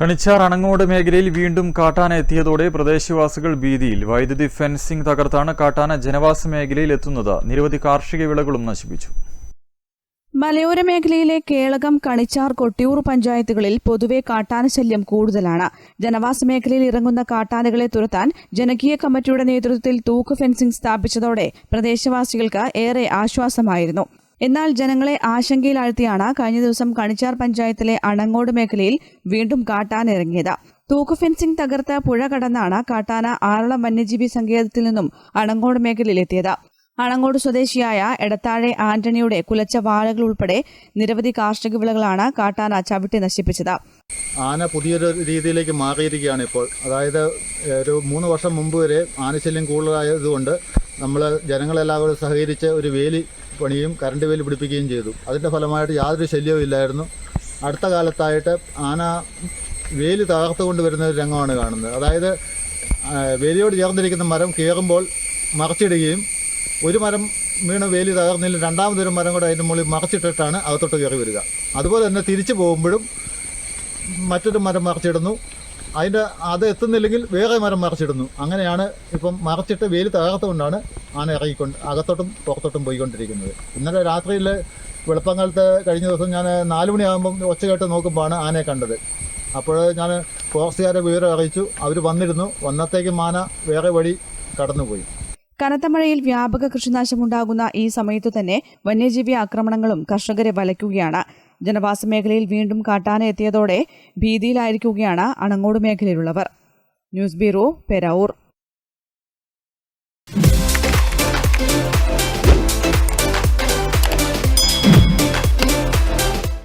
കണിച്ചാർ അണങ്ങോട് മേഖലയിൽ വീണ്ടും കാട്ടാന എത്തിയതോടെ പ്രദേശവാസികൾ ഭീതിയിൽ. വൈദ്യുതി ഫെൻസിംഗ് തകർത്താണ് കാട്ടാന ജനവാസ മേഖലയിൽ എത്തുന്നത്. നിരവധി കാർഷിക വിളകളും നശിപ്പിച്ചു. മലയോര മേഖലയിലെ കേളകം കണിച്ചാർ കൊട്ടിയൂർ പഞ്ചായത്തുകളിൽ പൊതുവെ കാട്ടാന ശല്യം കൂടുതലാണ്. ജനവാസ മേഖലയിൽ ഇറങ്ങുന്ന കാട്ടാനകളെ തുരത്താൻ ജനകീയ കമ്മിറ്റിയുടെ നേതൃത്വത്തിൽ തൂക്ക് ഫെൻസിംഗ് സ്ഥാപിച്ചതോടെ പ്രദേശവാസികൾക്ക് ഏറെ ആശ്വാസമായിരുന്നു. എന്നാൽ ജനങ്ങളെ ആശങ്കയിലാഴ്ത്തിയാണ് കഴിഞ്ഞ ദിവസം കണിച്ചാർ പഞ്ചായത്തിലെ അണങ്ങോട് മേഖലയിൽ വീണ്ടും കാട്ടാന തൂക്ക് ഫെൻസിംഗ് തകർത്ത് പുഴ കടന്നാണ് കാട്ടാന ആറളം വന്യജീവി സങ്കേതത്തിൽ നിന്നും അണങ്ങോട് മേഖലയിലെത്തിയത്. അണങ്ങോട് സ്വദേശിയായ എടത്താഴെ ആന്റണിയുടെ കുലച്ച വാഴകൾ ഉൾപ്പെടെ നിരവധി കാർഷിക വിളകളാണ് കാട്ടാന ചവിട്ടി നശിപ്പിച്ചത്. ആന പുതിയൊരു രീതിയിലേക്ക് മാറിയിരിക്കുകയാണ് ഇപ്പോൾ. അതായത് ഒരു മൂന്ന് വർഷം മുമ്പ് വരെ ആനശല്യം കൂടുതലായതുകൊണ്ട് നമ്മൾ ജനങ്ങളെല്ലാവരും സഹകരിച്ച് ഒരു വേലി പണിയും കറണ്ട് വേലി പിടിപ്പിക്കുകയും ചെയ്തു. അതിന്റെ ഫലമായിട്ട് യാതൊരു ശല്യവും ഇല്ലായിരുന്നു. അടുത്ത കാലത്തായിട്ട് ആന വേലി തകർത്തുകൊണ്ട് വരുന്ന ഒരു രംഗമാണ് കാണുന്നത്. അതായത് വേലിയോട് ചേർന്നിരിക്കുന്ന മരം കയറുമ്പോൾ മറച്ചിടുകയും ഒരു മരം വീണ് വേലി തകർന്നതിൽ രണ്ടാമതൊരു മരം കൂടെ അതിന്റെ മുകളിൽ മറച്ചിട്ടിട്ടാണ് അകത്തോട്ട് കയറി വരിക. അതുപോലെ തന്നെ തിരിച്ചു പോകുമ്പോഴും മറ്റൊരു മരം മറിച്ചിടുന്നു. അതിന്റെ അത് എത്തുന്നില്ലെങ്കിൽ വേറെ മരം മറച്ചിടുന്നു. അങ്ങനെയാണ് ഇപ്പം മറച്ചിട്ട് വെയിൽ തകർത്തുകൊണ്ടാണ് ആന ഇറങ്ങിക്കൊണ്ട് അകത്തോട്ടും പുറത്തോട്ടും പോയിക്കൊണ്ടിരിക്കുന്നത്. ഇന്നലെ രാത്രിയിൽ വെളുപ്പങ്കാലത്ത് കഴിഞ്ഞ ദിവസം ഞാൻ നാല് മണിയാകുമ്പം ഒച്ച കേട്ട് നോക്കുമ്പോഴാണ് ആനയെ കണ്ടത്. അപ്പോൾ ഞാൻ ഫോറസ്റ്റുകാരെ വിവരം അറിയിച്ചു. അവർ വന്നിരുന്നു. വന്നത്തേക്ക് ആന വേറെ വഴി കടന്നുപോയി. കനത്ത മഴയിൽ വ്യാപക കൃഷിനാശമുണ്ടാകുന്ന ഈ സമയത്തു തന്നെ വന്യജീവി ആക്രമണങ്ങളും കർഷകരെ വലയ്ക്കുകയാണ്. ജനവാസ മേഖലയിൽ വീണ്ടും കാട്ടാന എത്തിയതോടെ ഭീതിയിലായിരിക്കുകയാണ് അണങ്ങോട് മേഖലയിലുള്ളവർ. News bureau പെരൗർ